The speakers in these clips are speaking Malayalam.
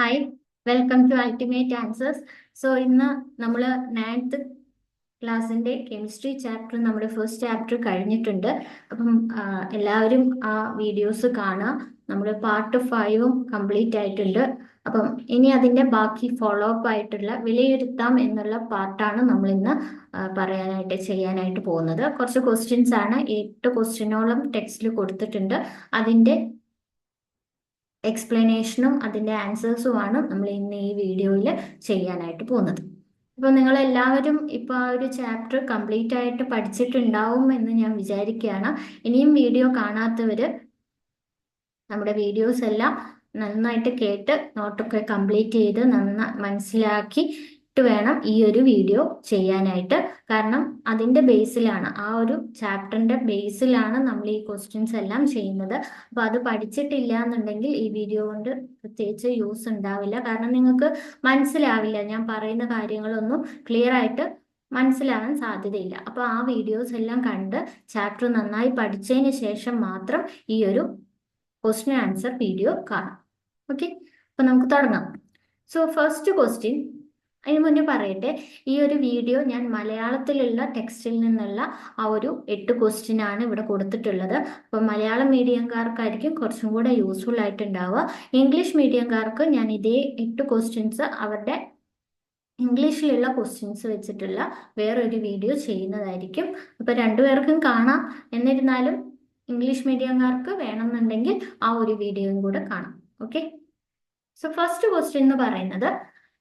Hi welcome to ultimate answers so ഇന്ന് നമ്മൾ നയൻത്ത് ക്ലാസ്സിന്റെ കെമിസ്ട്രി ചാപ്റ്റർ നമ്മുടെ ഫസ്റ്റ് ചാപ്റ്റർ കഴിഞ്ഞിട്ടുണ്ട്. അപ്പം എല്ലാവരും ആ വീഡിയോസ് കാണുക. നമ്മൾ പാർട്ട് ഫൈവും കംപ്ലീറ്റ് ആയിട്ടുണ്ട്. അപ്പം ഇനി അതിന്റെ ബാക്കി ഫോളോ അപ്പ് ആയിട്ടുള്ള വിലയിരുത്താം എന്നുള്ള പാർട്ടാണ് നമ്മൾ ഇന്ന് പറയാനായിട്ട് ചെയ്യാനായിട്ട് പോകുന്നത്. കുറച്ച് ക്വസ്റ്റ്യൻസ് ആണ്. എട്ട് ക്വസ്റ്റ്യനോളം ടെക്സ്റ്റിൽ കൊടുത്തിട്ടുണ്ട്. അതിന്റെ എക്സ്പ്ലനേഷനും അതിന്റെ ആൻസേഴ്സുമാണ് നമ്മൾ ഇന്ന് ഈ വീഡിയോയിൽ ചെയ്യാനായിട്ട് പോകുന്നത്. അപ്പോൾ നിങ്ങൾ എല്ലാവരും ഇപ്പോൾ ആ ഒരു ചാപ്റ്റർ കംപ്ലീറ്റ് ആയിട്ട് പഠിച്ചിട്ടുണ്ടാവും എന്ന് ഞാൻ വിചാരിക്കുകയാണ്. ഇനിയും വീഡിയോ കാണാത്തവർ നമ്മുടെ വീഡിയോസ് എല്ലാം നന്നായിട്ട് കേട്ട് നോട്ടൊക്കെ കംപ്ലീറ്റ് ചെയ്ത് നന്ന മനസ്സിലാക്കിയിട്ട് വേണം ഈ ഒരു വീഡിയോ ചെയ്യാനായിട്ട്. കാരണം അതിന്റെ ബേസിലാണ് ആ ഒരു ചാപ്റ്ററിന്റെ ബേസിലാണ് നമ്മൾ ഈ ക്വസ്റ്റ്യൻസ് എല്ലാം ചെയ്യുന്നത്. അപ്പോൾ അത് പഠിച്ചിട്ടില്ല എന്നുണ്ടെങ്കിൽ ഈ വീഡിയോ കൊണ്ട് പ്രത്യേകിച്ച് യൂസ് ഉണ്ടാവില്ല. കാരണം നിങ്ങൾക്ക് മനസ്സിലാവില്ല ഞാൻ പറയുന്ന കാര്യങ്ങളൊന്നും ക്ലിയർ ആയിട്ട് മനസ്സിലാവാൻ സാധ്യതയില്ല. അപ്പോൾ ആ വീഡിയോസ് എല്ലാം കണ്ട് ചാപ്റ്റർ നന്നായി പഠിച്ചതിന് ശേഷം മാത്രം ഈ ഒരു ക്വസ്റ്റ്യൻ ആൻസർ വീഡിയോ കാണാം. ഓക്കെ അപ്പൊ നമുക്ക് തുടങ്ങാം. സോ ഫസ്റ്റ് ക്വസ്റ്റ്യൻ അതിന് മുന്നേ പറയട്ടെ ഈ ഒരു വീഡിയോ ഞാൻ മലയാളത്തിലുള്ള ടെക്സ്റ്റിൽ നിന്നുള്ള ആ ഒരു എട്ട് ക്വസ്റ്റ്യൻ ആണ് ഇവിടെ കൊടുത്തിട്ടുള്ളത്. അപ്പോൾ മലയാളം മീഡിയംകാർക്കായിരിക്കും കുറച്ചും കൂടെ യൂസ്ഫുൾ ആയിട്ടുണ്ടാവുക. ഇംഗ്ലീഷ് മീഡിയംകാർക്ക് ഞാൻ ഇതേ എട്ട് ക്വസ്റ്റ്യൻസ് അവരുടെ ഇംഗ്ലീഷിലുള്ള ക്വസ്റ്റ്യൻസ് വെച്ചിട്ടുള്ള വേറൊരു വീഡിയോ ചെയ്യുന്നതായിരിക്കും. അപ്പോൾ രണ്ടുപേർക്കും കാണാം. എന്നിരുന്നാലും ഇംഗ്ലീഷ് മീഡിയംകാർക്ക് വേണമെന്നുണ്ടെങ്കിൽ ആ ഒരു വീഡിയോയും കൂടെ കാണാം. ഓക്കെ സോ ഫസ്റ്റ് ക്വസ്റ്റ്യൻ എന്ന് പറയുന്നത്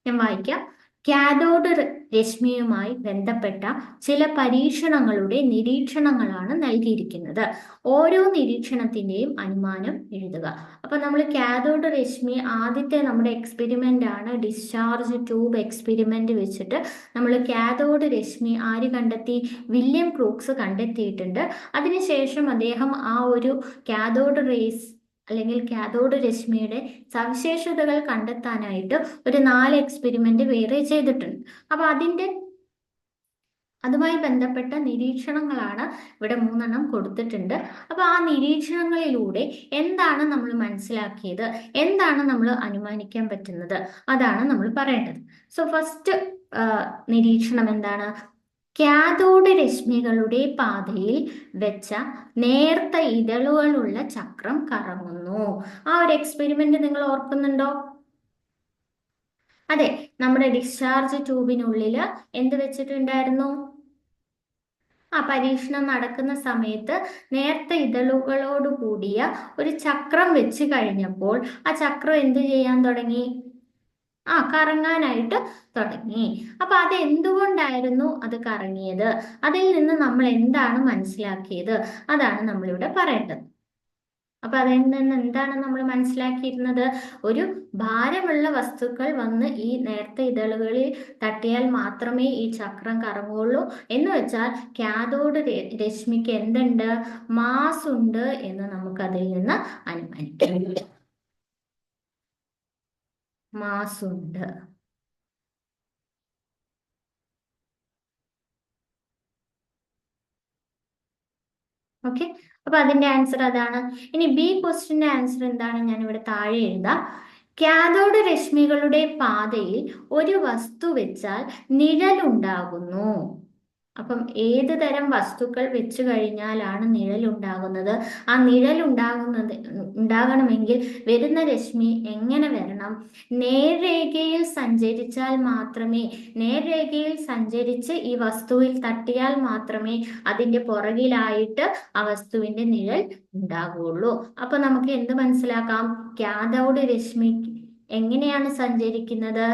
ഞാൻ വായിക്കാം. കാഥോഡ് രശ്മിയുമായി ബന്ധപ്പെട്ട ചില പരീക്ഷണങ്ങളുടെ നിരീക്ഷണങ്ങളാണ് നൽകിയിരിക്കുന്നത്. ഓരോ നിരീക്ഷണത്തിന്റെയും അനുമാനം എഴുതുക. അപ്പൊ നമ്മൾ കാഥോഡ് രശ്മി ആദ്യത്തെ നമ്മുടെ എക്സ്പെരിമെന്റ് ആണ്. ഡിസ്ചാർജ് ട്യൂബ് എക്സ്പെരിമെന്റ് വെച്ചിട്ട് നമ്മൾ കാഥോഡ് രശ്മി ആര് കണ്ടെത്തി? വില്യം ക്രൂക്സ് കണ്ടെത്തിയിട്ടുണ്ട്. അതിനുശേഷം അദ്ദേഹം ആ ഒരു കാഥോഡ് റേസ് അല്ലെങ്കിൽ കാഥോഡ് രശ്മിയുടെ സവിശേഷതകൾ കണ്ടെത്താനായിട്ട് ഒരു നാല് എക്സ്പെരിമെന്റ് വേറെ ചെയ്തിട്ടുണ്ട്. അപ്പൊ അതിന്റെ അതുമായി ബന്ധപ്പെട്ട നിരീക്ഷണങ്ങളാണ് ഇവിടെ മൂന്നെണ്ണം കൊടുത്തിട്ടുണ്ട്. അപ്പൊ ആ നിരീക്ഷണങ്ങളിലൂടെ എന്താണ് നമ്മൾ മനസ്സിലാക്കിയത്? എന്താണ് നമ്മൾ അനുമാനിക്കാൻ പറ്റുന്നത്? അതാണ് നമ്മൾ പറയേണ്ടത്. സോ ഫസ്റ്റ് നിരീക്ഷണം എന്താണ്? കാഥോഡ് രശ്മികളുടെ പാതയിൽ വെച്ച നേർത്ത ഇതളുകളുള്ള ചക്രം കറങ്ങുന്നു. ആ ഒരു എക്സ്പെരിമെന്റ് നിങ്ങൾ ഓർക്കുന്നുണ്ടോ? അതെ നമ്മുടെ ഡിസ്ചാർജ് ട്യൂബിനുള്ളിൽ എന്ത് വെച്ചിട്ടുണ്ടായിരുന്നു? ആ പരീക്ഷണം നടക്കുന്ന സമയത്ത് നേർത്ത ഇതളുകളോട് കൂടിയ ഒരു ചക്രം വെച്ച് കഴിഞ്ഞപ്പോൾ ആ ചക്രം എന്ത് ചെയ്യാൻ തുടങ്ങി? ആ കറങ്ങാനായിട്ട് തുടങ്ങി. അപ്പൊ അത് എന്തുകൊണ്ടായിരുന്നു അത് കറങ്ങിയത്? അതിൽ നിന്ന് നമ്മൾ എന്താണ് മനസ്സിലാക്കിയത്? അതാണ് നമ്മളിവിടെ പറയേണ്ടത്. അപ്പൊ അതിൽ നിന്ന് എന്താണ് നമ്മൾ മനസ്സിലാക്കിയിരുന്നത്? ഒരു ഭാരമുള്ള വസ്തുക്കൾ വന്ന് ഈ നേരത്തെ ഇതളുകളിൽ തട്ടിയാൽ മാത്രമേ ഈ ചക്രം കറങ്ങുള്ളൂ എന്ന് വെച്ചാൽ കാഥോഡ് രശ്മിക്ക് എന്തുണ്ട്? മാസ് ഉണ്ട് എന്ന് നമുക്ക് അതിൽ നിന്ന് അനുമാനിക്കാം. മാസ് ഉണ്ട് ഓക്കെ അപ്പൊ അതിന്റെ ആൻസർ അതാണ്. ഇനി ബി ക്വസ്റ്റിന്റെ ആൻസർ എന്താണ്? ഞാൻ ഇവിടെ താഴെ എഴുതാം. കാഥോഡ് രശ്മികളുടെ പാതയിൽ ഒരു വസ്തു വെച്ചാൽ നിഴലുണ്ടാകുന്നു. അപ്പം ഏത് തരം വസ്തുക്കൾ വെച്ച് കഴിഞ്ഞാലാണ് നിഴൽ ഉണ്ടാകുന്നത് ആ നിഴൽ ഉണ്ടാകുന്നത് ഉണ്ടാകണമെങ്കിൽ വരുന്ന രശ്മി എങ്ങനെ വരണം? നേർരേഖയിൽ സഞ്ചരിച്ചാൽ മാത്രമേ നേർരേഖയിൽ സഞ്ചരിച്ച് ഈ വസ്തുവിൽ തട്ടിയാൽ മാത്രമേ അതിന്റെ പുറകിലായിട്ട് ആ വസ്തുവിന്റെ നിഴൽ ഉണ്ടാകുള്ളൂ അപ്പൊ നമുക്ക് എന്ത് മനസ്സിലാക്കാം? കാഥോഡ് രശ്മി എങ്ങനെയാണ് സഞ്ചരിക്കുന്നത്?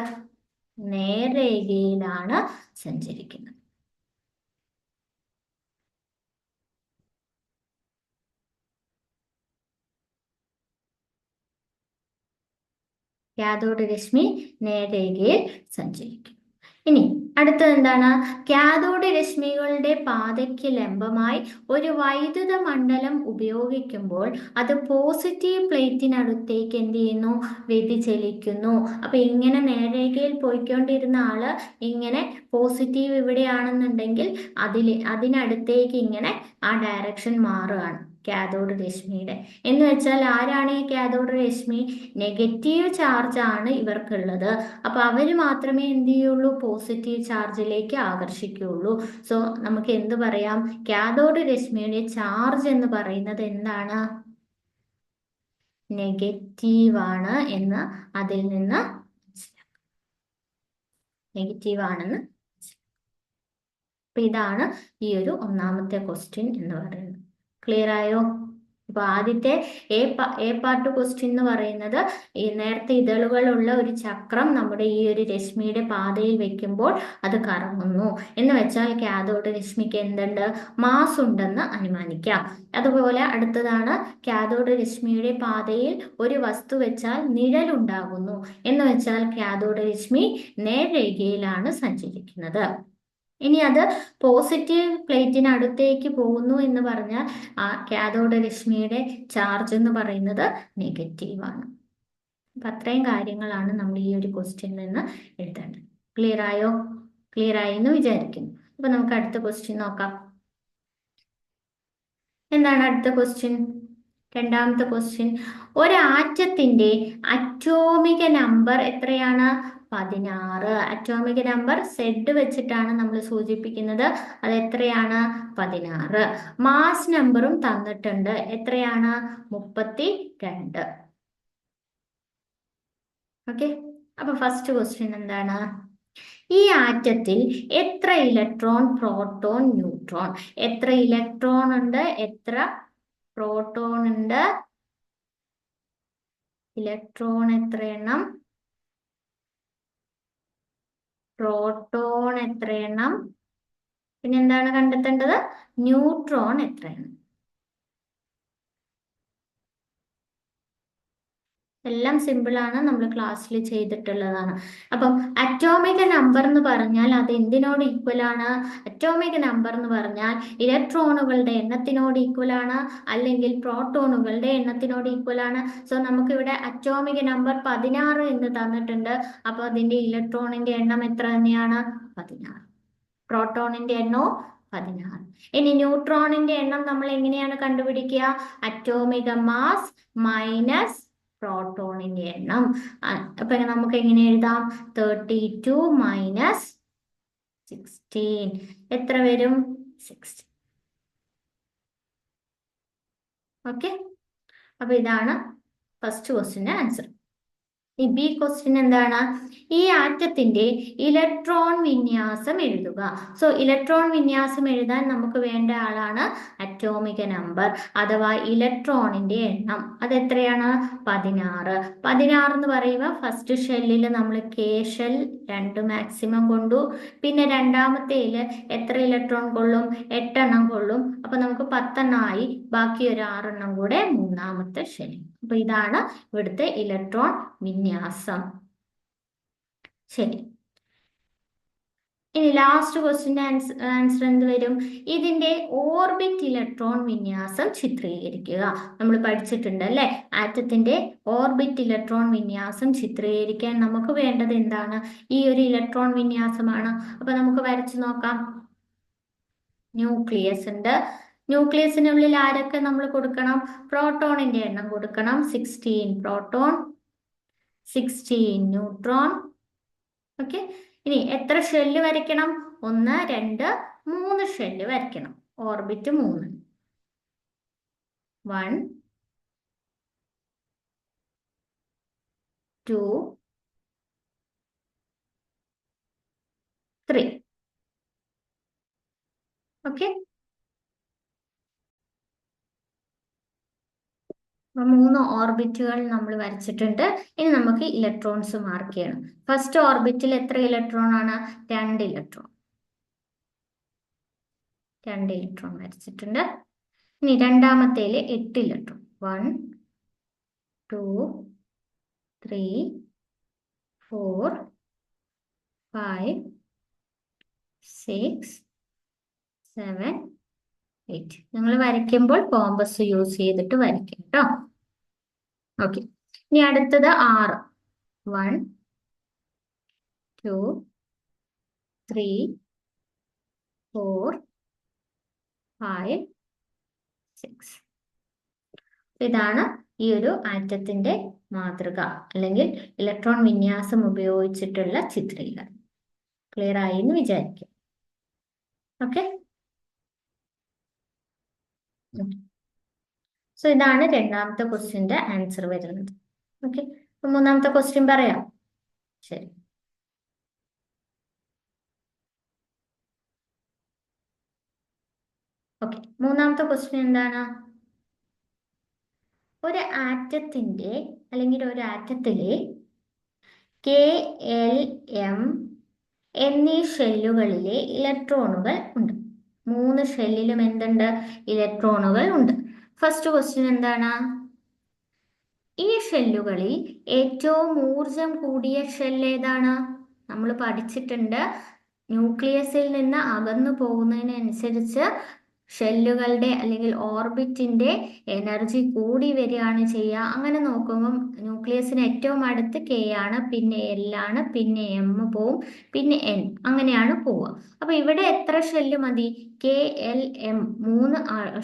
നേർരേഖയിലാണ് സഞ്ചരിക്കുന്നത്. കാഥോഡ് രശ്മി നേരേഖയിൽ സഞ്ചരിക്കും ഇനി അടുത്തത് എന്താണ്? കാഥോഡ് രശ്മികളുടെ പാതയ്ക്ക് ലംബമായി ഒരു വൈദ്യുത മണ്ഡലം ഉപയോഗിക്കുമ്പോൾ അത് പോസിറ്റീവ് പ്ലേറ്റിനടുത്തേക്ക് എന്ത് ചെയ്യുന്നു? വ്യതിചലിക്കുന്നു. അപ്പൊ ഇങ്ങനെ നേരേഖയിൽ പോയിക്കൊണ്ടിരുന്ന ആൾ ഇങ്ങനെ പോസിറ്റീവ് ഇവിടെയാണെന്നുണ്ടെങ്കിൽ അതിൽ അതിനടുത്തേക്ക് ഇങ്ങനെ ആ ഡയറക്ഷൻ മാറുകയാണ്. കാഥോഡ് രശ്മിയുടെ. എന്ന് വെച്ചാൽ ആരാണ് ഈ കാഥോഡ് രശ്മി? നെഗറ്റീവ് ചാർജ് ആണ് ഇവർക്കുള്ളത്. അപ്പൊ അവർ മാത്രമേ എന്ത് ചെയ്യുള്ളൂ? പോസിറ്റീവ് ചാർജിലേക്ക് ആകർഷിക്കുകയുള്ളൂ. സോ നമുക്ക് എന്ത് പറയാം? കാഥോഡ് രശ്മിയുടെ ചാർജ് എന്ന് പറയുന്നത് എന്താണ്? നെഗറ്റീവ് ആണ് എന്ന് അതിൽ നിന്ന് നെഗറ്റീവ് ആണെന്ന് അപ്പൊ ഇതാണ് ഈ ഒരു ഒന്നാമത്തെ ക്വസ്റ്റ്യൻ എന്ന് പറയുന്നത്. ക്ലിയർ ആയോ? അപ്പൊ ആദ്യത്തെ എ പാർട്ട് ക്വസ്റ്റ്യൻ എന്ന് പറയുന്നത് ഈ നേരത്തെ ഇതളുകളുള്ള ഒരു ചക്രം നമ്മുടെ ഈ ഒരു രശ്മിയുടെ പാതയിൽ വെക്കുമ്പോൾ അത് കറങ്ങുന്നു. എന്ന് വെച്ചാൽ കാതോട് രശ്മിക്ക് എന്തുണ്ട്? മാസ് ഉണ്ടെന്ന് അനുമാനിക്കാം. അതുപോലെ അടുത്തതാണ് കാതോട് രശ്മിയുടെ പാതയിൽ ഒരു വസ്തു വെച്ചാൽ നിഴൽ ഉണ്ടാകുന്നു. എന്ന് വെച്ചാൽ കാതോട് രശ്മി നേർരേഖയിലാണ് സഞ്ചരിക്കുന്നത്. ഇനി അത് പോസിറ്റീവ് പ്ലേറ്റിന് അടുത്തേക്ക് പോകുന്നു എന്ന് പറഞ്ഞാൽ ആ കാഥോഡ് രശ്മിയുടെ ചാർജ് എന്ന് പറയുന്നത് നെഗറ്റീവാണ് അപ്പൊ അത്രയും കാര്യങ്ങളാണ് നമ്മൾ ഈ ഒരു ക്വസ്റ്റ്യനിൽ നിന്ന് എഴുതേണ്ടത്. ക്ലിയർ ആയോ? ക്ലിയർ ആയി എന്ന് വിചാരിക്കുന്നു. അപ്പൊ നമുക്ക് അടുത്ത ക്വസ്റ്റ്യൻ നോക്കാം. എന്താണ് അടുത്ത ക്വസ്റ്റ്യൻ രണ്ടാമത്തെ ക്വസ്റ്റ്യൻ ഒരാറ്റത്തിന്റെ അറ്റോമിക നമ്പർ എത്രയാണ്? പതിനാറ്. അറ്റോമിക് നമ്പർ സെഡ് വെച്ചിട്ടാണ് നമ്മൾ സൂചിപ്പിക്കുന്നത്. അത് എത്രയാണ്? പതിനാറ്. മാസ് നമ്പറും തന്നിട്ടുണ്ട്. എത്രയാണ്? മുപ്പത്തി രണ്ട് ഓക്കെ അപ്പൊ ഫസ്റ്റ് ക്വസ്റ്റ്യൻ എന്താണ്? ഈ ആറ്റത്തിൽ എത്ര ഇലക്ട്രോൺ പ്രോട്ടോൺ ന്യൂട്രോൺ? എത്ര ഇലക്ട്രോൺ ഉണ്ട്? എത്ര പ്രോട്ടോൺ ഉണ്ട്? ഇലക്ട്രോൺ എത്ര എണ്ണം? പ്രോട്ടോൺ എത്രയെണ്ണം? പിന്നെ എന്താണ് കണ്ടെത്തേണ്ടത്? ന്യൂട്രോൺ എത്രയെണ്ണം? എല്ലാം സിമ്പിൾ ആണ് നമ്മൾ ക്ലാസ്സിൽ ചെയ്തിട്ടുള്ളതാണ്. അപ്പം അറ്റോമിക് നമ്പർ എന്ന് പറഞ്ഞാൽ അത് എന്തിനോട് ഈക്വൽ ആണ്? അറ്റോമിക് നമ്പർ എന്ന് പറഞ്ഞാൽ ഇലക്ട്രോണുകളുടെ എണ്ണത്തിനോട് ഈക്വൽ ആണ് അല്ലെങ്കിൽ പ്രോട്ടോണുകളുടെ എണ്ണത്തിനോട് ഈക്വൽ ആണ്? സോ നമുക്ക് ഇവിടെ അറ്റോമിക് നമ്പർ പതിനാറ് എന്ന് തന്നിട്ടുണ്ട്. അപ്പൊ അതിന്റെ ഇലക്ട്രോണിന്റെ എണ്ണം എത്ര തന്നെയാണ്? പതിനാറ്. പ്രോട്ടോണിന്റെ എണ്ണോ പതിനാറ്. ഇനി ന്യൂട്രോണിന്റെ എണ്ണം നമ്മൾ എങ്ങനെയാണ് കണ്ടുപിടിക്കുക? അറ്റോമിക മാസ് മൈനസ് പ്രോട്ടോണിന്റെ എണ്ണം. അപ്പൊ നമുക്ക് എങ്ങനെ എഴുതാം? തേർട്ടി ടു മൈനസ് സിക്സ്റ്റീൻ എത്ര വരും? സിക്സ്റ്റീൻ ഓക്കെ അപ്പൊ ഇതാണ് ഫസ്റ്റ് ക്വസ്റ്റിന്റെ ആൻസർ ഈ ബി ക്വസ്റ്റ്യൻ എന്താണ് ഈ ആറ്റത്തിന്റെ ഇലക്ട്രോൺ വിന്യാസം എഴുതുക. സോ ഇലക്ട്രോൺ വിന്യാസം എഴുതാൻ നമുക്ക് വേണ്ട ആളാണ് അറ്റോമിക നമ്പർ അഥവാ ഇലക്ട്രോണിന്റെ എണ്ണം. അത് എത്രയാണ് പതിനാറ്. പതിനാറ് എന്ന് പറയുമ്പോൾ ഫസ്റ്റ് ഷെല്ലിൽ നമ്മൾ കെ ഷെൽ രണ്ട് മാക്സിമം കൊണ്ടു. പിന്നെ രണ്ടാമത്തേൽ എത്ര ഇലക്ട്രോൺ കൊള്ളും? എട്ടെണ്ണം കൊള്ളും. അപ്പൊ നമുക്ക് പത്തെണ്ണമായി ബാക്കി ഒരു ആറെണ്ണം കൂടെ മൂന്നാമത്തെ ശനി. അപ്പൊ ഇതാണ് ഇവിടുത്തെ ഇലക്ട്രോൺ വിന്യാസം. ശരി. ഇനി ലാസ്റ്റ് ക്വസ്റ്റിന്റെ ആൻസർ എന്ത് വരും? ഇതിന്റെ ഓർബിറ്റ് ഇലക്ട്രോൺ വിന്യാസം ചിത്രീകരിക്കുക. നമ്മൾ പഠിച്ചിട്ടുണ്ട് അല്ലെ? ആറ്റത്തിന്റെ ഓർബിറ്റ് ഇലക്ട്രോൺ വിന്യാസം ചിത്രീകരിക്കാൻ നമുക്ക് വേണ്ടത് എന്താണ്? ഈ ഒരു ഇലക്ട്രോൺ വിന്യാസമാണ്. അപ്പൊ നമുക്ക് വരച്ചു നോക്കാം. ന്യൂക്ലിയസ് ഉണ്ട്. ന്യൂക്ലിയസിനുള്ളിൽ ആരൊക്കെ നമ്മൾ കൊടുക്കണം? പ്രോട്ടോണിന്റെ എണ്ണം കൊടുക്കണം. Sixteen proton sixteen neutron okay ഇനി എത്ര ഷെല്ല് വരയ്ക്കണം? ഒന്ന് രണ്ട് മൂന്ന് ഷെല്ല് വരയ്ക്കണം. ഓർബിറ്റ് മൂന്ന്. വൺ ടു ത്രീ ഓക്കെ മൂന്ന് ഓർബിറ്റുകൾ നമ്മൾ വരച്ചിട്ടുണ്ട്. ഇനി നമുക്ക് ഇലക്ട്രോൺസ് മാർക്ക് ചെയ്യണം. ഫസ്റ്റ് ഓർബിറ്റിൽ എത്ര ഇലക്ട്രോൺ ആണ്? രണ്ട് ഇലക്ട്രോൺ. രണ്ട് ഇലക്ട്രോൺ വരച്ചിട്ടുണ്ട്. ഇനി രണ്ടാമത്തേൽ എട്ട് electron. One two three four five six seven eight നിങ്ങൾ വരയ്ക്കുമ്പോൾ കോമ്പസ് യൂസ് ചെയ്തിട്ട് വരയ്ക്കും കേട്ടോ ഓക്കെ ഇനി അടുത്തത് ആറ് one two three four five six ഇതാണ് ഈ ഒരു ആറ്റത്തിന്റെ മാതൃക അല്ലെങ്കിൽ ഇലക്ട്രോൺ വിന്യാസം ഉപയോഗിച്ചിട്ടുള്ള ചിത്രീകരണം ക്ലിയർ ആയി എന്ന് വിചാരിക്കും. ഓക്കെ സോ ഇതാണ് രണ്ടാമത്തെ ക്വസ്റ്റ്യന്റെ ആൻസർ വരുന്നത്. ഓക്കെ മൂന്നാമത്തെ ക്വസ്റ്റ്യൻ പറയാം. ശരി. ഓക്കെ മൂന്നാമത്തെ ക്വസ്റ്റ്യൻ എന്താണ്? ഒരു ആറ്റത്തിന്റെ അല്ലെങ്കിൽ ഒരു ആറ്റത്തിലെ കെ എൽ എം എന്നീ ഷെല്ലുകളിലെ ഇലക്ട്രോണുകൾ ഉണ്ട്. മൂന്ന് ഷെല്ലിലും എന്തുണ്ട്? ഇലക്ട്രോണുകൾ ഉണ്ട്. ഫസ്റ്റ് ക്വസ്റ്റ്യൻ എന്താണ്? ഈ ഷെല്ലുകളിൽ ഏറ്റവും ഊർജം കൂടിയ ഷെൽ ഏതാണ്? നമ്മൾ പഠിച്ചിട്ടുണ്ട്. ന്യൂക്ലിയസിൽ നിന്ന് അകന്നു പോകുന്നതിനനുസരിച്ച് ഷെല്ലുകളുടെ അല്ലെങ്കിൽ ഓർബിറ്റിന്റെ എനർജി കൂടി വരികയാണ് ചെയ്യുക. അങ്ങനെ നോക്കുമ്പം ന്യൂക്ലിയസിന് ഏറ്റവും അടുത്ത് കെ ആണ് പിന്നെ എൽ ആണ് പിന്നെ എം പോവും പിന്നെ എൻ അങ്ങനെയാണ് പോവുക. അപ്പൊ ഇവിടെ എത്ര ഷെല്ല് മതി? കെ എൽ എം മൂന്ന്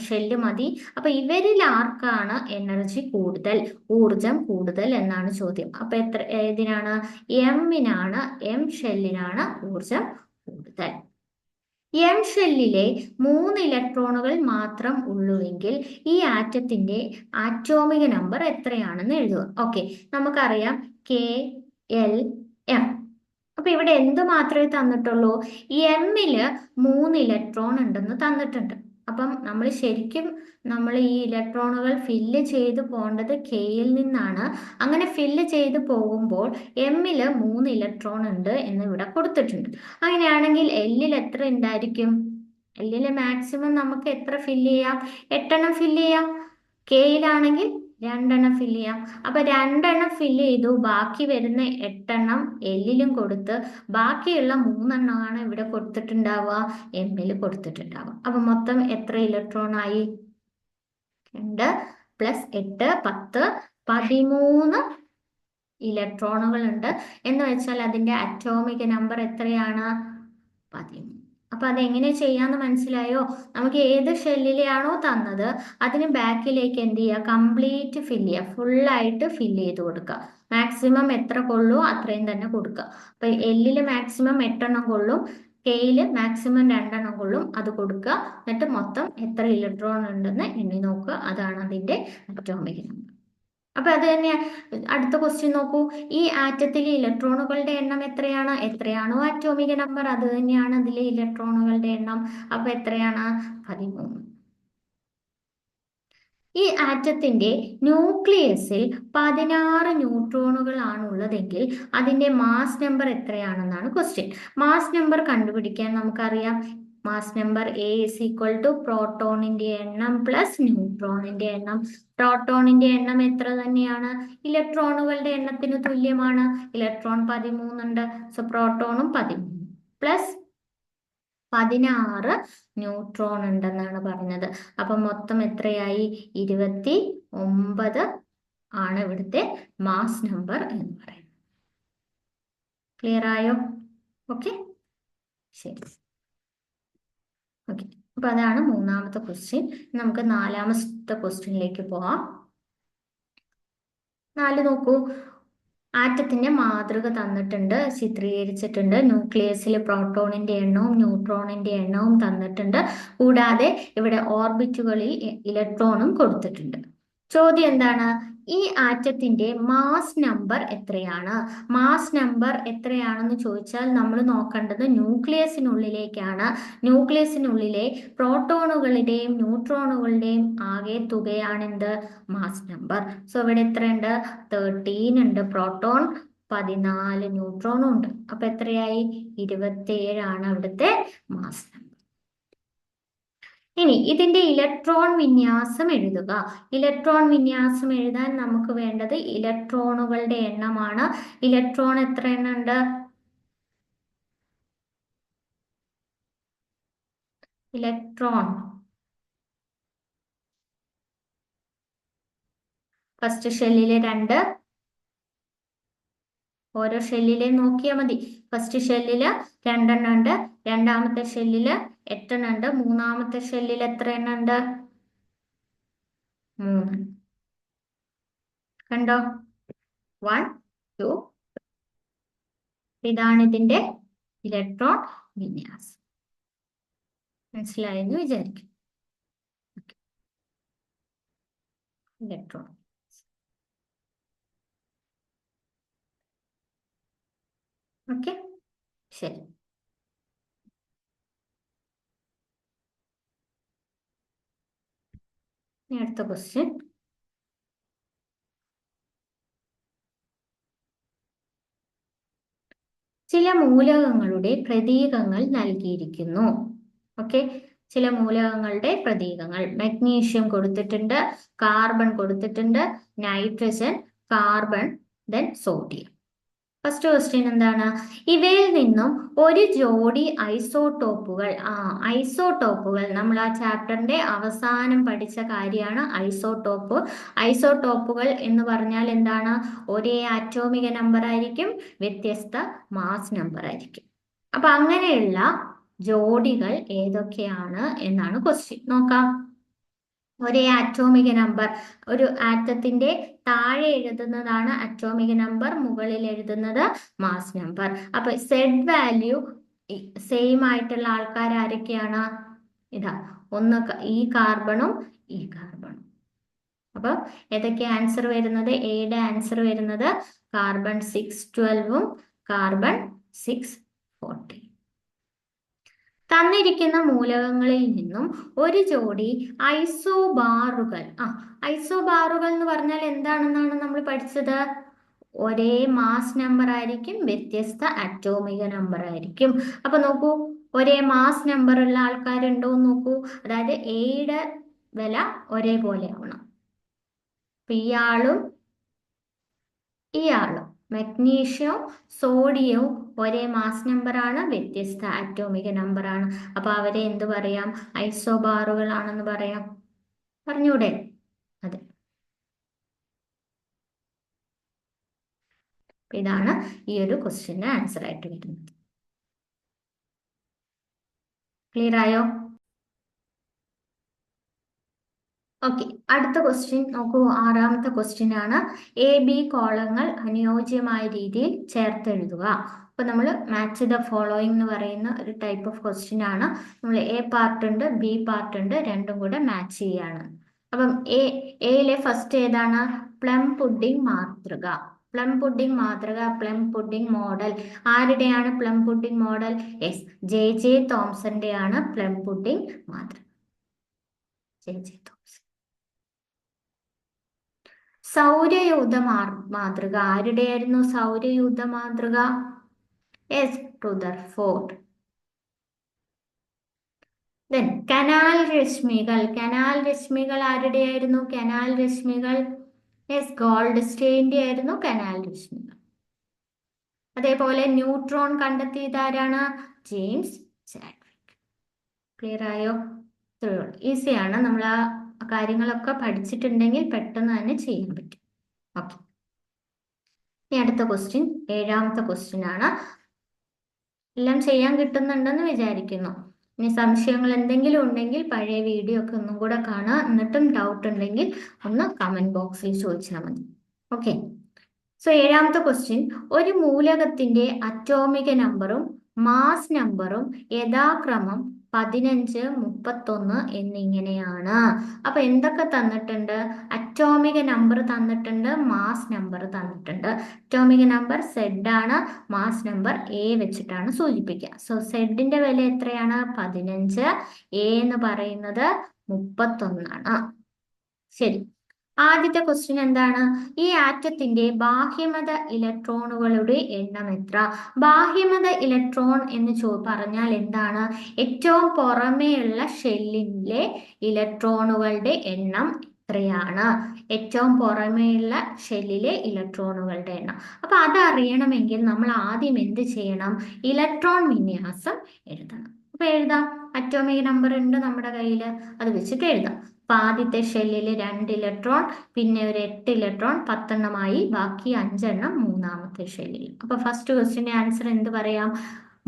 ഷെല്ല് മതി. അപ്പൊ ഇവരിൽ ആർക്കാണ് എനർജി കൂടുതൽ ഊർജം കൂടുതൽ എന്നാണ് ചോദ്യം. അപ്പൊ എത്ര ഏതിനാണ്? എമ്മിനാണ് എം ഷെല്ലിനാണ് ഊർജം കൂടുതൽ. എം ഷെല്ലിലെ മൂന്ന് ഇലക്ട്രോണുകൾ മാത്രം ഉള്ളുവെങ്കിൽ ഈ ആറ്റത്തിന്റെ ആറ്റോമിക നമ്പർ എത്രയാണെന്ന് എഴുതുക. ഓക്കെ നമുക്കറിയാം കെ എൽ എം അപ്പൊ ഇവിടെ എന്ത് മാത്രമേ തന്നിട്ടുള്ളൂ? എമ്മിൽ മൂന്ന് ഇലക്ട്രോൺ ഉണ്ടെന്ന് തന്നിട്ടുണ്ട്. അപ്പം നമ്മൾ ശരിക്കും നമ്മൾ ഈ ഇലക്ട്രോണുകൾ ഫില്ല് ചെയ്ത് പോകേണ്ടത് കെയിൽ നിന്നാണ്. അങ്ങനെ ഫില്ല് ചെയ്ത് പോകുമ്പോൾ എമ്മിൽ മൂന്ന് ഇലക്ട്രോൺ ഉണ്ട് എന്ന് ഇവിടെ കൊടുത്തിട്ടുണ്ട്. അങ്ങനെയാണെങ്കിൽ എല്ലിൽ എത്ര ഉണ്ടായിരിക്കും? എല്ലിൽ മാക്സിമം നമുക്ക് എത്ര ഫില്ല് ചെയ്യാം? എട്ടെണ്ണം ഫില്ല് ചെയ്യാം? കെയിലാണെങ്കിൽ രണ്ടെണ്ണം ഫില്ല് ചെയ്യാം. അപ്പൊ രണ്ടെണ്ണം ഫില്ല് ചെയ്തു. ബാക്കി വരുന്ന എട്ടെണ്ണം എല്ലിലും കൊടുത്ത് ബാക്കിയുള്ള മൂന്നെണ്ണമാണ് ഇവിടെ കൊടുത്തിട്ടുണ്ടാവുക. എമ്മിൽ കൊടുത്തിട്ടുണ്ടാവുക. അപ്പൊ മൊത്തം എത്ര ഇലക്ട്രോൺ ആയി? രണ്ട് പ്ലസ് എട്ട് പത്ത് പതിമൂന്ന് ഇലക്ട്രോണുകൾ ഉണ്ട് എന്ന് വെച്ചാൽ അതിന്റെ അറ്റോമിക് നമ്പർ എത്രയാണ്? പതിമൂന്ന്. അപ്പൊ അതെങ്ങനെ ചെയ്യാന്ന് മനസ്സിലായോ? നമുക്ക് ഏത് ഷെല്ലിലെയാണോ തന്നത് അതിന് ബാക്കിലേക്ക് എന്ത് ചെയ്യുക? കംപ്ലീറ്റ് ഫില്ല് ചെയ്യുക. ഫുള്ളായിട്ട് ഫില്ല് ചെയ്ത് കൊടുക്കുക. മാക്സിമം എത്ര കൊള്ളൂ അത്രയും തന്നെ കൊടുക്കുക. അപ്പൊ എല്ലിൽ മാക്സിമം എട്ടെണ്ണം കൊള്ളും കെയിൽ മാക്സിമം രണ്ടെണ്ണം കൊള്ളും അത് കൊടുക്കുക. എന്നിട്ട് മൊത്തം എത്ര ഇലക്ട്രോൺ ഉണ്ടെന്ന് എണ്ണി നോക്കുക. അതാണ് അതിന്റെ അറ്റോമിക് നമ്പർ. അപ്പൊ അത് തന്നെ അടുത്ത ക്വസ്റ്റ്യൻ നോക്കൂ. ഈ ആറ്റത്തിലെ ഇലക്ട്രോണുകളുടെ എണ്ണം എത്രയാണ്? എത്രയാണോ ആറ്റോമിക നമ്പർ അത് തന്നെയാണ് അതിലെ ഇലക്ട്രോണുകളുടെ എണ്ണം. അപ്പൊ എത്രയാണ്? പതിമൂന്ന്. ഈ ആറ്റത്തിന്റെ ന്യൂക്ലിയസിൽ പതിനാറ് ന്യൂട്രോണുകളാണ് ഉള്ളതെങ്കിൽ അതിന്റെ മാസ് നമ്പർ എത്രയാണെന്നാണ് ക്വസ്റ്റ്യൻ മാസ് നമ്പർ കണ്ടുപിടിക്കാൻ നമുക്കറിയാം. Mass number A is equal to പ്രോട്ടോണിന്റെ എണ്ണം പ്ലസ് ന്യൂട്രോണിന്റെ എണ്ണം. പ്രോട്ടോണിന്റെ എണ്ണം എത്ര തന്നെയാണ്? ഇലക്ട്രോണുകളുടെ എണ്ണത്തിന് തുല്യമാണ്. ഇലക്ട്രോൺ പതിമൂന്നുണ്ട് സോ പ്രോട്ടോണും പതിമൂന്ന്. പ്ലസ് പതിനാറ് ന്യൂട്രോൺ ഉണ്ടെന്നാണ് പറഞ്ഞത്. അപ്പൊ മൊത്തം എത്രയായി? ഇരുപത്തി ഒമ്പത് ആണ് ഇവിടുത്തെ മാസ് നമ്പർ എന്ന് പറയുന്നത്. ക്ലിയർ ആയോ? ഓക്കെ ശരി. ഓക്കെ അപ്പൊ അതാണ് മൂന്നാമത്തെ ക്വസ്റ്റ്യൻ നമുക്ക് നാലാമത്തെ ക്വസ്റ്റ്യനിലേക്ക് പോവാം. നാല് നോക്കൂ. ആറ്റത്തിന്റെ മാതൃക തന്നിട്ടുണ്ട് ചിത്രീകരിച്ചിട്ടുണ്ട്. ന്യൂക്ലിയസിൽ പ്രോട്ടോണിന്റെ എണ്ണവും ന്യൂട്രോണിന്റെ എണ്ണവും തന്നിട്ടുണ്ട്. കൂടാതെ ഇവിടെ ഓർബിറ്റുകളിൽ ഇലക്ട്രോണും കൊടുത്തിട്ടുണ്ട്. ചോദ്യം എന്താണ്? ഈ ആറ്റത്തിന്റെ മാസ് നമ്പർ എത്രയാണ്? മാസ് നമ്പർ എത്രയാണെന്ന് ചോദിച്ചാൽ നമ്മൾ നോക്കേണ്ടത് ന്യൂക്ലിയസിനുള്ളിലേക്കാണ്. ന്യൂക്ലിയസിനുള്ളിലെ പ്രോട്ടോണുകളുടെയും ന്യൂട്രോണുകളുടെയും ആകെ തുകയാണ് എന്ത്? മാസ് നമ്പർ സോ ഇവിടെ എത്രയുണ്ട്? തേർട്ടീൻ ഉണ്ട്. പ്രോട്ടോൺ പതിനാല് ന്യൂട്രോണും ഉണ്ട് അപ്പൊ എത്രയായി? ഇരുപത്തിയേഴാണ് അവിടുത്തെ മാസ് നമ്പർ ഇനി ഇതിന്റെ ഇലക്ട്രോൺ വിന്യാസം എഴുതുക. ഇലക്ട്രോൺ വിന്യാസം എഴുതാൻ നമുക്ക് വേണ്ടത് ഇലക്ട്രോണുകളുടെ എണ്ണമാണ്. ഇലക്ട്രോൺ എത്ര എണ്ണം ഉണ്ട് ഇലക്ട്രോൺ ഫസ്റ്റ് ഷെല്ലിലെ രണ്ട്. ഓരോ ഷെല്ലിലെ നോക്കിയാൽ മതി. ഫസ്റ്റ് ഷെല്ലിൽ രണ്ടെണ്ണം ഉണ്ട് രണ്ടാമത്തെ ഷെല്ലിൽ എട്ടെണ്ണം ഉണ്ട് മൂന്നാമത്തെ ഷെല്ലിൽ എത്ര എണ്ണം ഉണ്ട് മൂന്ന്. കണ്ടോ? One two. ഇതാണ് ഇതിന്റെ ഇലക്ട്രോൺ വിന്യാസം. മനസ്സിലായെന്ന് വിചാരിക്കും. ഇലക്ട്രോൺ. ഓക്കെ. ശരി. അടുത്ത ക്വസ്റ്റ്യൻ ചില മൂലകങ്ങളുടെ പ്രതീകങ്ങൾ നൽകിയിരിക്കുന്നു. ഓക്കെ ചില മൂലകങ്ങളുടെ പ്രതീകങ്ങൾ. മഗ്നീഷ്യം കൊടുത്തിട്ടുണ്ട് കാർബൺ കൊടുത്തിട്ടുണ്ട് nitrogen carbon then sodium first question എന്താണ്? ഇവയിൽ നിന്നും ഒരു ജോഡി ഐസോടോപ്പുകൾ ആ ഐസോടോപ്പുകൾ. നമ്മൾ ആ ചാപ്റ്ററിന്റെ അവസാനം പഠിച്ച കാര്യമാണ് ഐസോടോപ്പ്. ഐസോടോപ്പുകൾ എന്ന് പറഞ്ഞാൽ എന്താണ്? ഒരേ ആറ്റോമിക നമ്പർ ആയിരിക്കും വ്യത്യസ്ത മാസ് നമ്പർ ആയിരിക്കും. അപ്പൊ അങ്ങനെയുള്ള ജോഡികൾ ഏതൊക്കെയാണ് എന്നാണ് ക്വസ്റ്റ്യൻ നോക്കാം. ഒരേ ആറ്റോമിക നമ്പർ ഒരു ആറ്റത്തിന്റെ താഴെ എഴുതുന്നതാണ് അറ്റോമിക നമ്പർ മുകളിൽ എഴുതുന്നത് മാസ് നമ്പർ അപ്പൊ സെഡ് വാല്യൂ സെയിം ആയിട്ടുള്ള ആൾക്കാർ ആരൊക്കെയാണ്? ഇതാ ഒന്ന് ഈ കാർബണും ഈ കാർബണും അപ്പൊ ഏതൊക്കെ ആൻസർ വരുന്നത്? എയുടെ ആൻസർ വരുന്നത് കാർബൺ സിക്സ് ട്വൽവും കാർബൺ സിക്സ് ഫോർട്ടി തന്നിരിക്കുന്ന മൂലകങ്ങളിൽ നിന്നും ഒരു ജോഡി ഐസോബാറുകൾ. ആ ഐസോബാറുകൾ എന്ന് പറഞ്ഞാൽ എന്താണെന്നാണ് നമ്മൾ പഠിച്ചത്? ഒരേ മാസ് നമ്പർ ആയിരിക്കും വ്യത്യസ്ത അറ്റോമിക നമ്പർ ആയിരിക്കും. അപ്പൊ നോക്കൂ ഒരേ മാസ് നമ്പർ ഉള്ള ആൾക്കാരുണ്ടോ എന്ന് നോക്കൂ. അതായത് എയുടെ വില ഒരേപോലെ ആവണം. ഇയാളും ഇയാളും മഗ്നീഷ്യവും സോഡിയവും ഒരേ മാസ് നമ്പർ ആണ് വ്യത്യസ്ത അറ്റോമിക നമ്പർ ആണ്. അപ്പൊ അവരെ എന്ത് പറയാം? ഐസോബാറുകളാണെന്ന് പറയാം. പറഞ്ഞൂടെ? അതെ. ഇതാണ് ഈ ഒരു ക്വസ്റ്റ്യന് ആൻസർ ആയിട്ട് വരുന്നത്. ക്ലിയർ ആയോ? ഓക്കെ അടുത്ത ക്വസ്റ്റ്യൻ നോക്കൂ. ആറാമത്തെ ക്വസ്റ്റ്യൻ ആണ്. എ ബി കോളങ്ങൾ അനുയോജ്യമായ രീതിയിൽ ചേർത്തെഴുതുക. അപ്പൊ നമ്മൾ മാച്ച് ദ ഫോളോയിങ് എന്ന് പറയുന്ന ഒരു ടൈപ്പ് ഓഫ് ക്വസ്റ്റ്യൻ ആണ്. നമ്മൾ എ പാർട്ട് ഉണ്ട് ബി പാർട്ട് ഉണ്ട് രണ്ടും കൂടെ മാച്ച് ചെയ്യാണ്. അപ്പം എ എയിലെ ഫസ്റ്റ് ഏതാണ്? പ്ലം പുഡിംഗ് മാതൃക. പ്ലം പുഡിംഗ് മാതൃക plum pudding model ആരുടെയാണ് plum pudding model is J J തോംസന്റെ ആണ് പ്ലം പുഡിംഗ് മാതൃക. ജെ ജെ തോംസൺ സൗരയൂഥ മാതൃക. ആരുടെയായിരുന്നു സൗരയൂഥ മാതൃക? എസ് റുദർഫോർഡ് ദെൻ കനാൽ രശ്മികൾ. കനാൽ രശ്മികൾ ആരുടെയായിരുന്നു? കനാൽ രശ്മികൾ എസ് ഗോൾഡ് സ്റ്റേന്റെ ആയിരുന്നു കനാൽ രശ്മികൾ. അതേപോലെ ന്യൂട്രോൺ കണ്ടെത്തിയത് ആരാണ്? James Chadwick. ക്ലിയർ ആയോ? ഈസിയാണ് നമ്മൾ ആ കാര്യങ്ങളൊക്കെ പഠിച്ചിട്ടുണ്ടെങ്കിൽ പെട്ടെന്ന് തന്നെ ചെയ്യാൻ പറ്റും. ഓക്കെ ഇനി അടുത്ത ക്വസ്റ്റ്യൻ ഏഴാമത്തെ ക്വസ്റ്റ്യൻ ആണ്. എല്ലാം ചെയ്യാൻ കിട്ടുന്നുണ്ടെന്ന് വിചാരിക്കുന്നു. ഇനി സംശയങ്ങൾ എന്തെങ്കിലും ഉണ്ടെങ്കിൽ പഴയ വീഡിയോ ഒക്കെ ഒന്നും കൂടെ കാണുക. എന്നിട്ടും ഡൗട്ട് ഉണ്ടെങ്കിൽ ഒന്ന് കമന്റ് ബോക്സിൽ ചോദിച്ചാൽ മതി. ഓക്കെ സോ ഏഴാമത്തെ ക്വസ്റ്റ്യൻ ഒരു മൂലകത്തിന്റെ അറ്റോമിക നമ്പറും മാസ് നമ്പറും യഥാക്രമം പതിനഞ്ച് മുപ്പത്തൊന്ന് എന്നിങ്ങനെയാണ്. അപ്പൊ എന്തൊക്കെ തന്നിട്ടുണ്ട്? അറ്റോമിക നമ്പർ തന്നിട്ടുണ്ട് മാസ് നമ്പർ തന്നിട്ടുണ്ട്. അറ്റോമിക നമ്പർ സെഡ് ആണ് മാസ് നമ്പർ എ വെച്ചിട്ടാണ് സൂചിപ്പിക്കുക. സോ സെഡിന്റെ വില എത്രയാണ്? പതിനഞ്ച്. എ എന്ന് പറയുന്നത് മുപ്പത്തൊന്നാണ്. ശരി. ആദ്യത്തെ ക്വസ്റ്റ്യൻ എന്താണ്? ഈ ആറ്റത്തിന്റെ ബാഹ്യമത ഇലക്ട്രോണുകളുടെ എണ്ണം എത്ര? ബാഹ്യമത ഇലക്ട്രോൺ എന്ന് ചോ പറഞ്ഞാൽ എന്താണ്? ഏറ്റവും പുറമേയുള്ള ഷെല്ലിലെ ഇലക്ട്രോണുകളുടെ എണ്ണം എത്രയാണ്? ഏറ്റവും പുറമേയുള്ള ഷെല്ലിലെ ഇലക്ട്രോണുകളുടെ എണ്ണം. അപ്പൊ അതറിയണമെങ്കിൽ നമ്മൾ ആദ്യം എന്ത് ചെയ്യണം? ഇലക്ട്രോൺ വിന്യാസം എഴുതണം. അപ്പൊ എഴുതാം. അറ്റോമിക് നമ്പർ ഉണ്ട് നമ്മുടെ കയ്യിൽ അത് വെച്ചിട്ട് എഴുതാം. ആദ്യത്തെ ഷെല്ലിൽ രണ്ട് ഇലക്ട്രോൺ പിന്നെ ഒരു എട്ട് ഇലക്ട്രോൺ പത്തെണ്ണമായി. ബാക്കി അഞ്ചെണ്ണം മൂന്നാമത്തെ ഷെല്ലിൽ. അപ്പൊ ഫസ്റ്റ് ക്വസ്റ്റിന്റെ ആൻസർ എന്ത് പറയാം?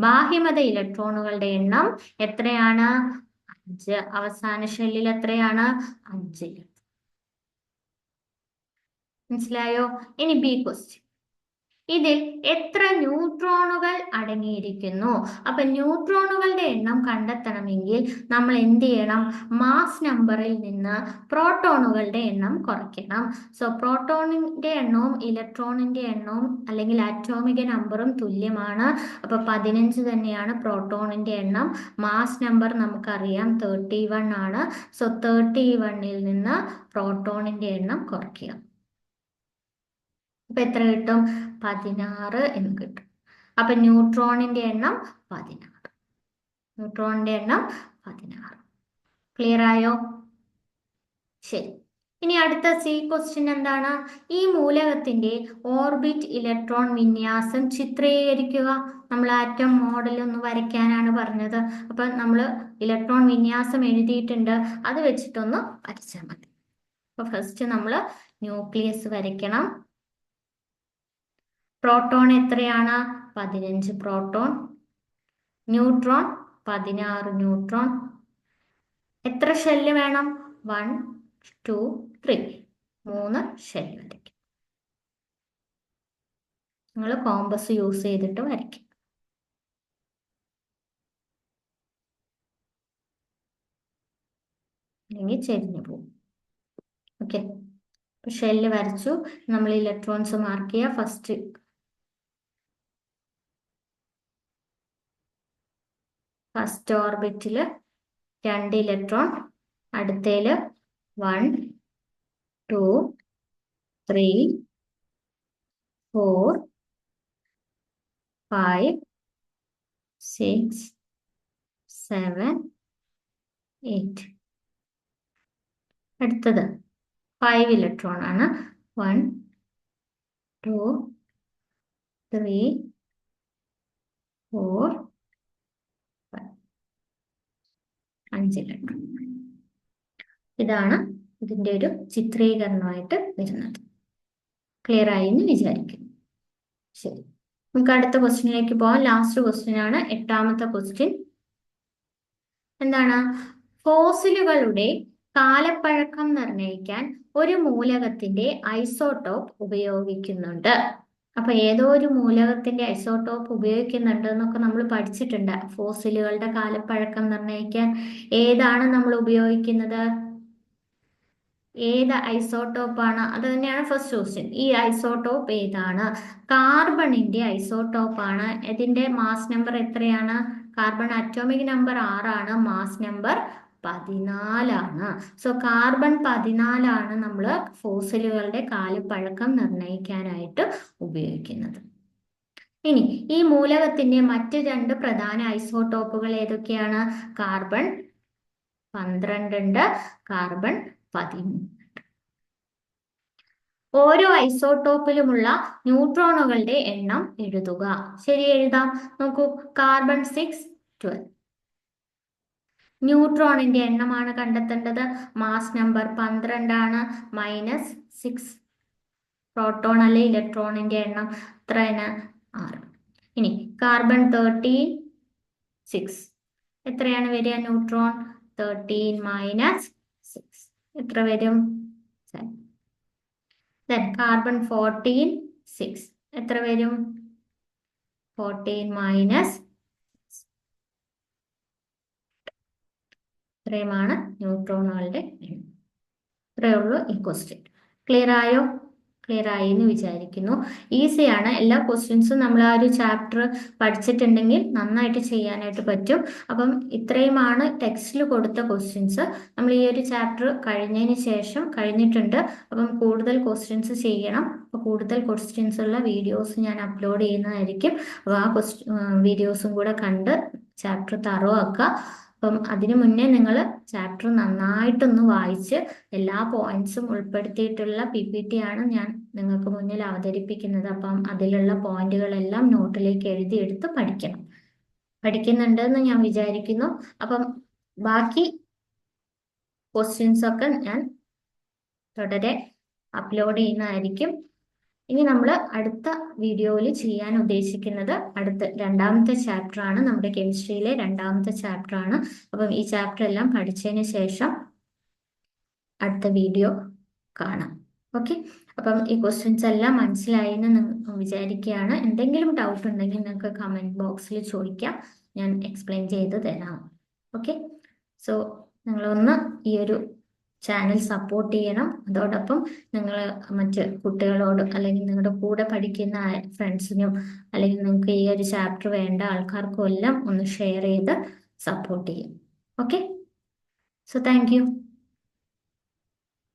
ബാഹ്യമത ഇലക്ട്രോണുകളുടെ എണ്ണം എത്രയാണ്? അഞ്ച്. അവസാന ഷെല്ലിൽ എത്രയാണ്? അഞ്ച് മനസ്സിലായോ? ഇനി ബി ക്വസ്റ്റ്യൻ ഇതിൽ എത്ര ന്യൂട്രോണുകൾ അടങ്ങിയിരിക്കുന്നു? അപ്പൊ ന്യൂട്രോണുകളുടെ എണ്ണം കണ്ടെത്തണമെങ്കിൽ നമ്മൾ എന്ത് ചെയ്യണം? മാസ് നമ്പറിൽ നിന്ന് പ്രോട്ടോണുകളുടെ എണ്ണം കുറയ്ക്കണം. സോ പ്രോട്ടോണിന്റെ എണ്ണവും ഇലക്ട്രോണിന്റെ എണ്ണവും അല്ലെങ്കിൽ ആറ്റോമിക നമ്പറും തുല്യമാണ്. അപ്പൊ പതിനഞ്ച് തന്നെയാണ് പ്രോട്ടോണിന്റെ എണ്ണം. മാസ് നമ്പർ നമുക്കറിയാം തേർട്ടി വൺ ആണ്. സോ തേർട്ടി വണ്ണിൽ നിന്ന് പ്രോട്ടോണിന്റെ എണ്ണം കുറയ്ക്കുക. അപ്പൊ എത്ര കിട്ടും? പതിനാറ് എന്ന് കിട്ടും. അപ്പൊ ന്യൂട്രോണിന്റെ എണ്ണം പതിനാറ്. ന്യൂട്രോണിന്റെ എണ്ണം പതിനാറ്. ക്ലിയർ ആയോ? ശരി. ഇനി അടുത്ത സി ക്വസ്റ്റ്യൻ എന്താണ്? ഈ മൂലകത്തിന്റെ ഓർബിറ്റ് ഇലക്ട്രോൺ വിന്യാസം ചിത്രീകരിക്കുക. നമ്മൾ ആറ്റം മോഡൽ ഒന്ന് വരയ്ക്കാനാണ് പറഞ്ഞത്. അപ്പൊ നമ്മൾ ഇലക്ട്രോൺ വിന്യാസം എഴുതിയിട്ടുണ്ട്. അത് വെച്ചിട്ടൊന്ന് വരച്ചാൽ മതി. അപ്പൊ ഫസ്റ്റ് നമ്മൾ ന്യൂക്ലിയസ് വരയ്ക്കണം. പ്രോട്ടോൺ എത്രയാണ്? പതിനഞ്ച് പ്രോട്ടോൺ. ന്യൂട്രോൺ പതിനാറ് ന്യൂട്രോൺ. എത്ര ഷെല്ല് വേണം? One two three. മൂന്ന് ഷെല്ല് വരയ്ക്കും. നിങ്ങൾ കോമ്പസ് യൂസ് ചെയ്തിട്ട് വരയ്ക്കും. അല്ലെങ്കിൽ ചെരിഞ്ഞു പോകും. ഓക്കെ. ഷെല്ല് വരച്ചു. നമ്മൾ ഇലക്ട്രോൺസ് മാർക്ക് ചെയ്യുക. ഫസ്റ്റ് ഫസ്റ്റ് ഓർബിറ്റിൽ രണ്ട് electron അടുത്തേൽ one two three four five six seven eight. അടുത്തത് ഫൈവ് ഇലക്ട്രോൺ ആണ് വൺ ടു ത്രീ ഫോർ അഞ്ച് ഇലക്ട്രോൺ ഇതാണ് ഇതിന്റെ ഒരു ചിത്രീകരണമായിട്ട് വരുന്നത്. ക്ലിയർ ആയി എന്ന് വിചാരിക്കുന്നു. ശരി. നമുക്ക് അടുത്ത ക്വസ്റ്റ്യനിലേക്ക് പോവാം. ലാസ്റ്റ് ക്വസ്റ്റ്യൻ ആണ്. എട്ടാമത്തെ ക്വസ്റ്റ്യൻ എന്താണ്? ഫോസിലുകളുടെ കാലപ്പഴക്കം നിർണയിക്കാൻ ഒരു മൂലകത്തിന്റെ ഐസോട്ടോപ്പ് ഉപയോഗിക്കുന്നുണ്ട്. അപ്പൊ ഏതോ ഒരു മൂലകത്തിന്റെ ഐസോട്ടോപ്പ് ഉപയോഗിക്കുന്നുണ്ട് എന്നൊക്കെ നമ്മൾ പഠിച്ചിട്ടുണ്ട്. ഫോസിലുകളുടെ കാലപ്പഴക്കം നിർണയിക്കാൻ ഏതാണ് നമ്മൾ ഉപയോഗിക്കുന്നത്? ഏത് ഐസോട്ടോപ്പാണ് അത് തന്നെയാണ് ഫസ്റ്റ് ക്വസ്റ്റ്യൻ ഈ ഐസോട്ടോപ്പ് ഏതാണ്? കാർബണിന്റെ ഐസോട്ടോപ്പാണ് ഇതിന്റെ മാസ് നമ്പർ എത്രയാണ്? കാർബൺ അറ്റോമിക് നമ്പർ ആറാണ്. മാസ് നമ്പർ പതിനാലാണ്. സോ കാർബൺ പതിനാലാണ് നമ്മൾ ഫോസിലുകളുടെ കാലപ്പഴക്കം നിർണയിക്കാനായിട്ട് ഉപയോഗിക്കുന്നത്. ഇനി ഈ മൂലകത്തിന്റെ മറ്റ് രണ്ട് പ്രധാന ഐസോടോപ്പുകൾ ഏതൊക്കെയാണ്? കാർബൺ പന്ത്രണ്ടുണ്ട് കാർബൺ പതിമൂന്ന് ഓരോ ഐസോടോപ്പിലുമുള്ള ന്യൂട്രോണുകളുടെ എണ്ണം എഴുതുക. ശരി എഴുതാം. നോക്കൂ. കാർബൺ സിക്സ് ട്വൽവ് ന്യൂട്രോണിന്റെ എണ്ണമാണ് കണ്ടെത്തേണ്ടത്. മാസ് നമ്പർ പന്ത്രണ്ടാണ്. മൈനസ് സിക്സ് പ്രോട്ടോൺ അല്ലെ ഇലക്ട്രോണിന്റെ എണ്ണം. എത്രയാണ് ആറ്. ഇനി കാർബൺ തേർട്ടീൻ സിക്സ്. എത്രയാണ് വരിക? Neutron thirteen minus six. എത്ര വരും? Then carbon fourteen six. എത്ര വരും? ഫോർട്ടീൻ മൈനസ് ഇത്രയുമാണ് ന്യൂട്രോണുകളുടെ എണ്ണം. ഇത്രയേ ഉള്ളൂ ഈ ക്വസ്റ്റ്യൻ ക്ലിയർ ആയോ? ക്ലിയർ ആയി എന്ന് വിചാരിക്കുന്നു. ഈസിയാണ് എല്ലാ ക്വസ്റ്റ്യൻസും നമ്മൾ ആ ഒരു ചാപ്റ്റർ പഠിച്ചിട്ടുണ്ടെങ്കിൽ നന്നായിട്ട് ചെയ്യാനായിട്ട് പറ്റും. അപ്പം ഇത്രയുമാണ് ടെക്സ്റ്റിൽ കൊടുത്ത ക്വസ്റ്റ്യൻസ് നമ്മൾ ഈ ഒരു ചാപ്റ്റർ കഴിഞ്ഞതിന് ശേഷം കഴിഞ്ഞിട്ടുണ്ട്. അപ്പം കൂടുതൽ ക്വസ്റ്റ്യൻസ് ചെയ്യണം. അപ്പോൾ കൂടുതൽ ക്വസ്റ്റ്യൻസ് ഉള്ള വീഡിയോസ് ഞാൻ അപ്ലോഡ് ചെയ്യുന്നതായിരിക്കും. അപ്പോൾ ആ ക്വസ്റ്റ് വീഡിയോസും കൂടെ കണ്ട് ചാപ്റ്റർ തറോ ആക്കുക. അപ്പം അതിനു മുന്നേ നിങ്ങൾ ചാപ്റ്റർ നന്നായിട്ടൊന്ന് വായിച്ച് എല്ലാ പോയിന്റ്സും ഉൾപ്പെടുത്തിയിട്ടുള്ള പി പി ടി ആണ് ഞാൻ നിങ്ങൾക്ക് മുന്നിൽ അവതരിപ്പിക്കുന്നത്. അപ്പം അതിലുള്ള പോയിന്റുകളെല്ലാം നോട്ടിലേക്ക് എഴുതിയെടുത്ത് പഠിക്കണം. പഠിക്കുന്നുണ്ടെന്ന് ഞാൻ വിചാരിക്കുന്നു. അപ്പം ബാക്കി ക്വസ്റ്റ്യൻസ് ഒക്കെ ഞാൻ തുടരെ അപ്ലോഡ് ചെയ്യുന്നതായിരിക്കും. ഇനി നമ്മൾ അടുത്ത വീഡിയോയിൽ ചെയ്യാൻ ഉദ്ദേശിക്കുന്നത് അടുത്ത രണ്ടാമത്തെ ചാപ്റ്റർ ആണ്. നമ്മുടെ കെമിസ്ട്രിയിലെ രണ്ടാമത്തെ ചാപ്റ്റർ ആണ്. അപ്പം ഈ ചാപ്റ്റർ എല്ലാം പഠിച്ചതിന് ശേഷം അടുത്ത വീഡിയോ കാണാം. ഓക്കെ അപ്പം ഈ ക്വസ്റ്റ്യൻസ് എല്ലാം മനസ്സിലായി എന്ന് വിചാരിക്കുകയാണ്. എന്തെങ്കിലും ഡൗട്ട് ഉണ്ടെങ്കിൽ നിങ്ങൾക്ക് കമന്റ് ബോക്സിൽ ചോദിക്കാം. ഞാൻ എക്സ്പ്ലെയിൻ ചെയ്ത് തരാം. ഓക്കെ സോ നിങ്ങളൊന്ന് ഈ ഒരു ചാനൽ സപ്പോർട്ട് ചെയ്യണം. അതോടൊപ്പം നിങ്ങൾ മറ്റ് കുട്ടികളോട് അല്ലെങ്കിൽ നിങ്ങളുടെ കൂടെ പഠിക്കുന്ന ഫ്രണ്ട്സിനും അല്ലെങ്കിൽ നിങ്ങൾക്ക് ഈ ഒരു ചാപ്റ്റർ വേണ്ട ആൾക്കാർക്കും എല്ലാം ഒന്ന് ഷെയർ ചെയ്ത് സപ്പോർട്ട് ചെയ്യും. Okay so thank